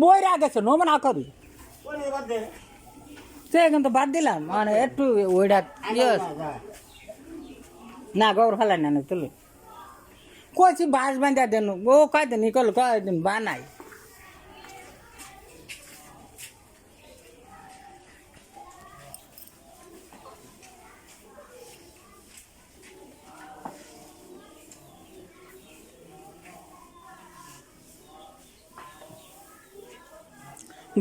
বইরা গেছে নমন না দে। সে কিন্তু বাদ দিলাম মানে একটু ওইটা ইয়ে না গোবর ফেলাই না না তুলে। কইছি বাঁশ বাঁধা দেন ও কয়দিন নিকল কয়দিন বানাই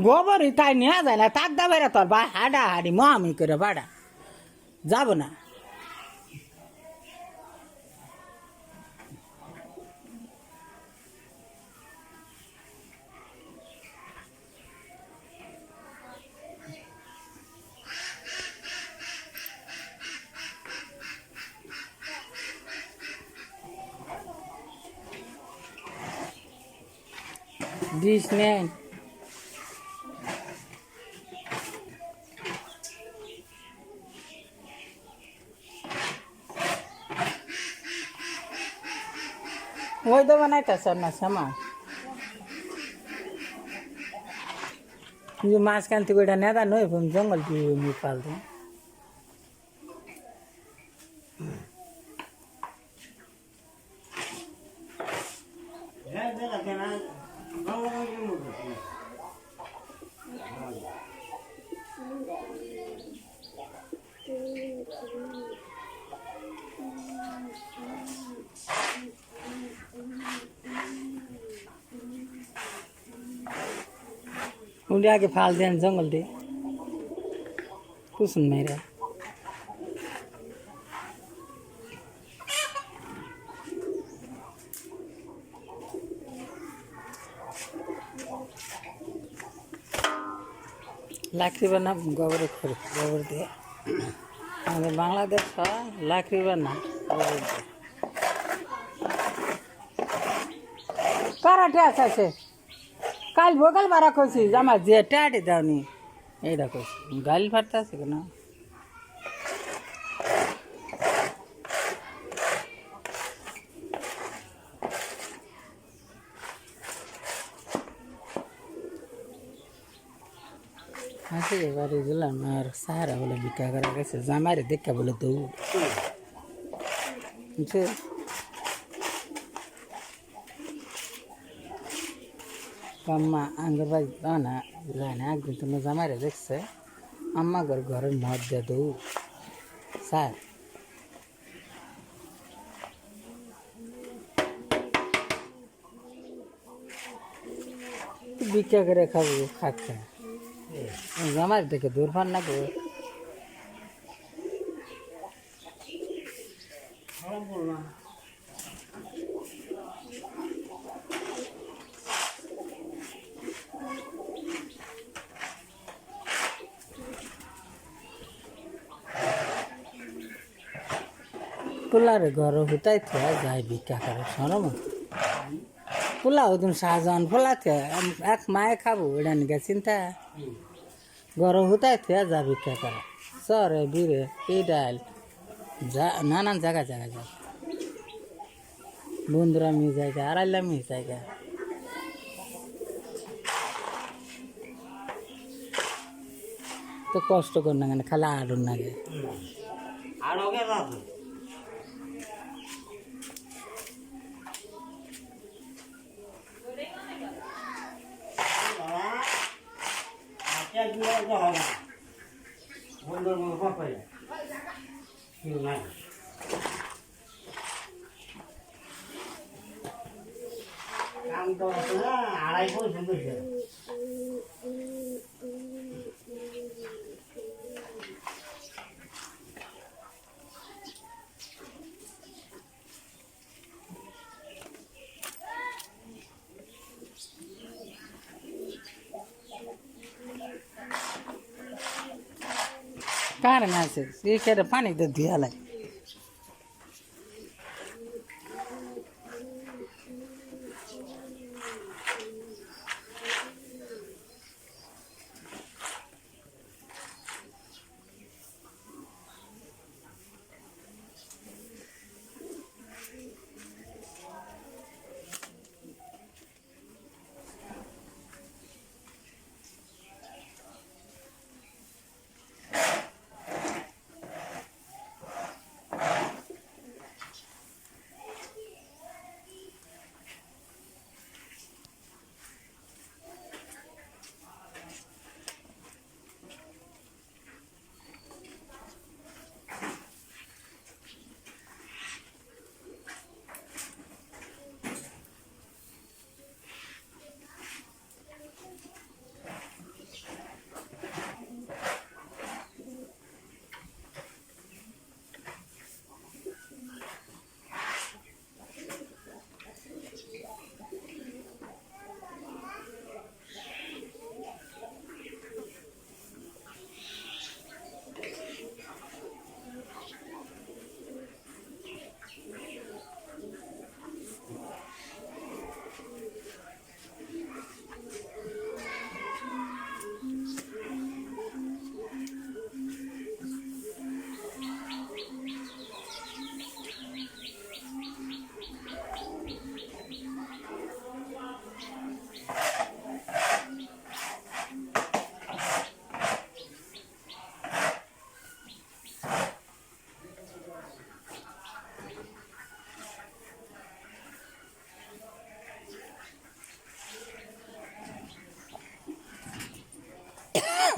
গোবর তাই নেওয়া যায় না তাক দাবে তোর বা হাডা হাডি মামি করে বাড়া যাব না ডিস তো বানাইতেছে না সামান। যে মাঝখান থেকে ওইটা নেতা নই জঙ্গল দিয়ে পালতো হ্যাঁ দে। রাখে না উনি আগে ফাল দেন জঙ্গল দিয়ে কুসুন মেরে লাকড়ি বানা গোবর করে গোবর দিয়ে আমাদের বাংলাদেশ লাকড়ি বানা গোবর দিয়ে কারাটে আছে কাল ভোগাল বারা কইছি আমার যে টাটে দাওনি। এইটা কইছি গাল ফাটতে আছে কেন? আছে এবারে গেলাম, আর সাহারা বলে ভিক্ষা করা গেছে, জামাইরে দেখা বলে দৌ বুঝছে আম্মা আঙ্গুর বাজ না লাইনে একদিন তুমি জামাইরে দেখছে আম্মা ঘর ঘরের মদ দিয়ে দৌ স্যার ভিক্ষা করে খাব খাচ্ছে জামাই থেকে দূর ফান না গো খারাপ বল না পোলার ঘর হুতাই থা যায় ভিক্ষা করে সরম পোলা ওদিন শাহজাহান পোলা থে এক মায়ে খাব, এটা নিকে চিন্তা। ঘর হুতাই থে যা ভিক্ষা করে। সরে বীরে পিডাল যা, নানান জায়গা জায়গা যা বন্ধুরা মিস জায়গা, আড়াইলা মিস জায়গা। তো কষ্ট কর না কেন, খালি আড়ুন আর ওকে রাখ আচ্ছা দিয়ে তো হবে। বন্ধুর মতো পাপাই নাই কাম তো আড়াই পয়সা দিয়েছে কার না আছে এই খেতে পানি তো ধুয়া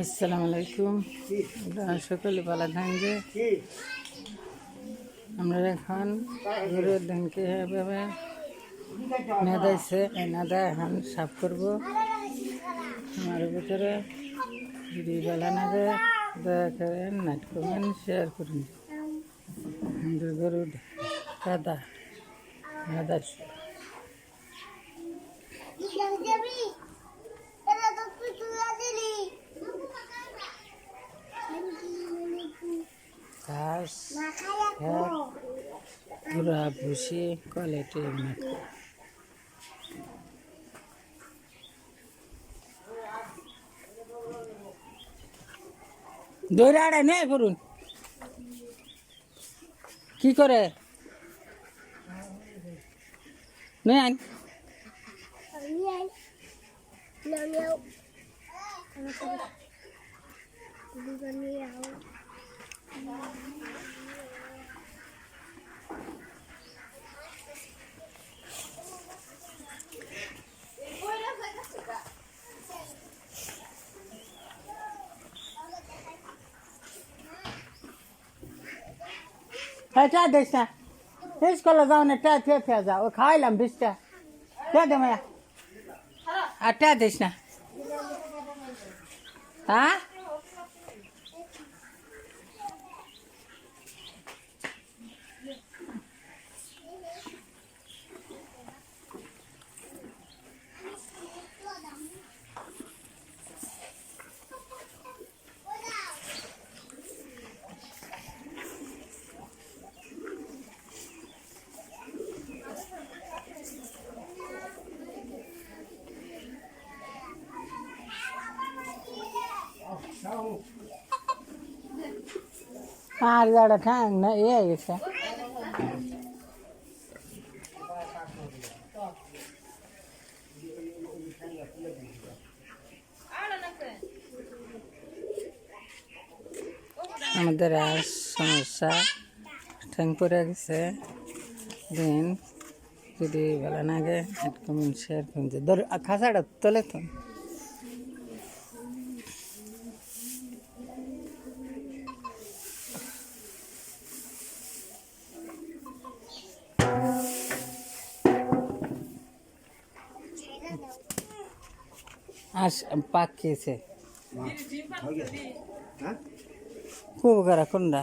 আসসালামু আলাইকুম। সকলে ভালো থাকবে কি আমরা এখন গরুর ধানকে এভাবে নেদাইছে নেদা এখন সাফ করব। আমার ভিতরে যদি ভালো লাগে দয়া করেন নাইট করবেন শেয়ার করুন। আমাদের গরু কাদা নেদাইছে যাবি এটা তো তুই তুলে দিলি ঘাস পুরা ভুসি কোয়ালিটি মেখা। দৌড়ে আড়ে নেই করুন। কি করে? নেই আন। নিয়ে নাও নিও দুটো নিয়ে আও হ্যাঁ চা দিস না ফিস করলে যাও না টা খেয়ে খেয়ে যাও। ও খাওয়াইলাম বিষটা কে দে মায়া। আর টা দিস হ্যাঁ? আর যারা ঠাং না এ গেছে আমাদের আর সমস্যা। ঠ্যাং পড়ে গেছে। দিন যদি ভালো লাগে কমেন্ট শেয়ার করুন ধর খাসাটা তোলে তো। আস, পাক খেয়েছে। খুব করা কোনটা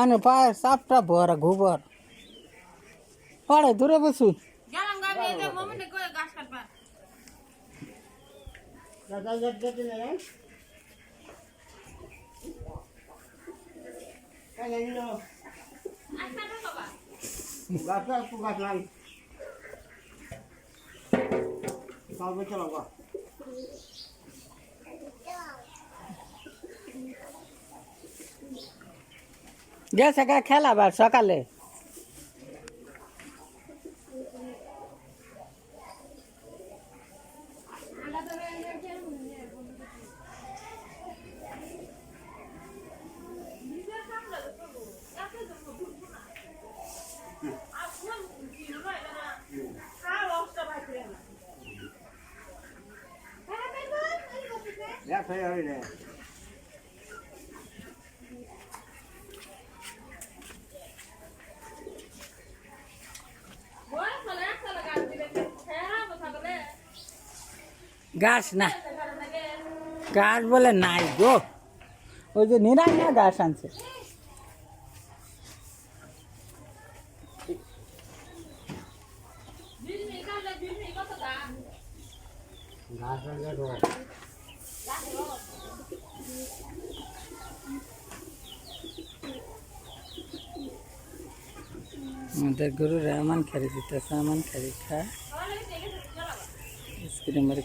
আনে পায়ের সাপটা ভরা গোবর পড়ে দূরে নিল গাছ নাই চলো গেছে গা খেলাবার সকালে। এক হয়ে হইলে গাছ না। গাছ বলে নাই গো। ওই যে নিরাই না গাছ আনছে। আমাদের গরুরা আমান খারি দিতেছে আমান খারি খা। tienen mal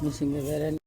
no se me da